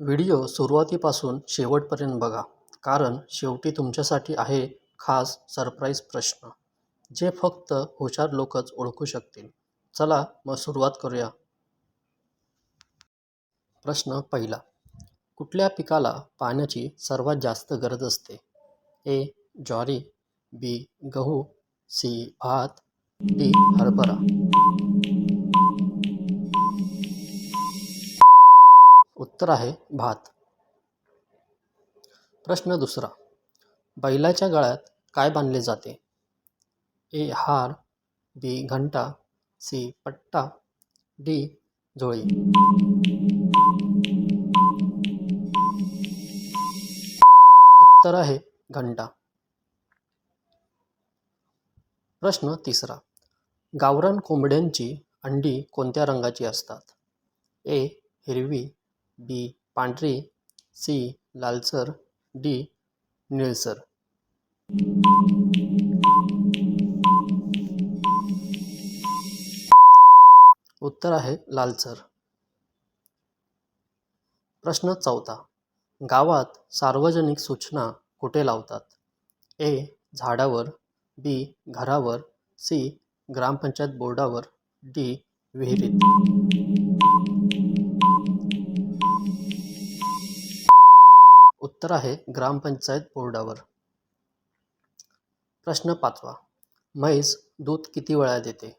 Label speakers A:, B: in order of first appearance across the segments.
A: Video सुरुवातीपासून शेवटपर्यंत बघा कारण शेवटी तुमच्यासाठी आहे खास सरप्राईज प्रश्न जे फक्त हुशार लोकच ओळखू शकतील. चला मग सुरुवात करूया. प्रश्न पहिला कुठल्या पिकाला पाण्याची सर्वात जास्त गरज असते? ए ज्वारी बी गहू सी भात डी हरभरा. उत्तर आहे भात. प्रश्न दुसरा. बैलाच्या गळ्यात काय बांधले जाते? ए. हार बी. घंटा सी. पट्टा डी. झोळी. उत्तर आहे घंटा. प्रश्न तिसरा. गावरान कोंबड्यांची अंडी कोणत्या रंगाची असतात? ए. हिरवी बी. पांढरी सी. लालसर डी. निळसर. उत्तर आहे लालसर. प्रश्न चौथा. गावात सार्वजनिक सूचना कुठे लावतात? ए. झाडावर बी. घरावर सी. ग्रामपंचायत बोर्डावर डी. विहिरीत. उत्तर आहे ग्रामपंचायत बोर्डावर. प्रश्न पाचवा. म्हैस दूध किती वेळा देते?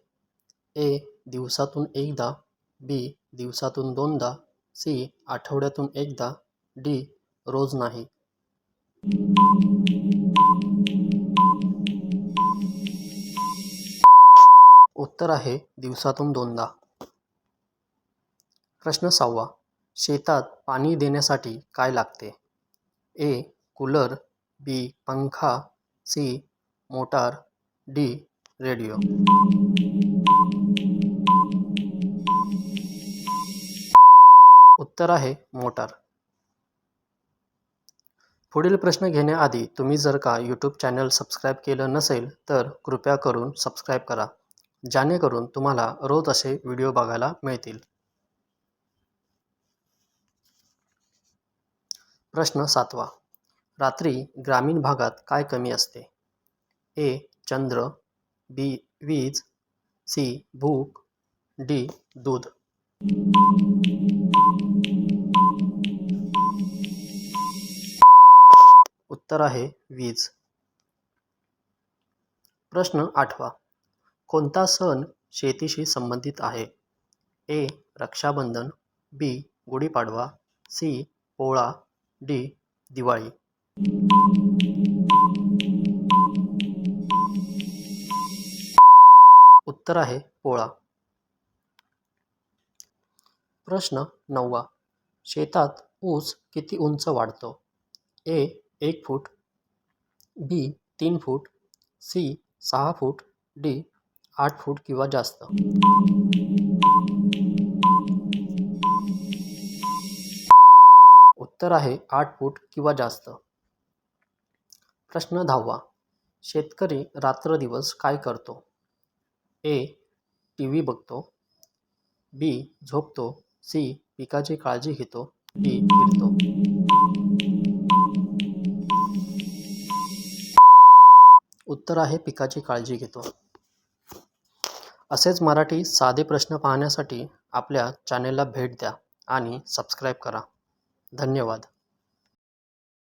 A: ए दिवसातून एकदा बी दिवसातून दोनदा सी आठवड्यातून एकदा डी रोज नाही. उत्तर आहे दिवसातून दोनदा. प्रश्न सहावा. शेतात पाणी देण्यासाठी काय लागते? ए कूलर बी पंखा सी मोटार डी रेडिओ उत्तर आहे मोटार. पुढील प्रश्न घेण्याआधी तुम्ही जर का यूट्यूब चॅनल सबस्क्राईब केलं नसेल तर कृपया करून सबस्क्राईब करा जेणेकरून तुम्हाला रोज असे व्हिडिओ बघायला मिळतील. प्रश्न सातवा. रात्री ग्रामीण भागात काय कमी असते? ए. चंद्र बी. वीज सी. भूक डी. दूध. उत्तर आहे वीज. प्रश्न आठवा. कोणता सण शेतीशी संबंधित आहे? A. Raksha Bandhan B. Gudi Padwa C. Pola D Diwali. उत्तर आहे पोळा. प्रश्न नववा. शेतात ऊस किती उंच वाढतो? ए एक फूट. बी तीन फूट. सी सहा फूट. डी आठ फूट किंवा जास्त. उत्तर आहे आठ फूट किंवा जास्त. प्रश्न दहावा. शेतकरी रात्रदिवस काय करतो? ए. टी व्ही बघतो. बी. झोपतो. सी. पिकाची काळजी घेतो. डी. फिरतो. उत्तर आहे पिकाची काळजी घेतो. असेच मराठी साधे प्रश्न पाहण्यासाठी आपल्या चॅनेलला भेट द्या आणि सबस्क्राईब करा. धन्यवाद.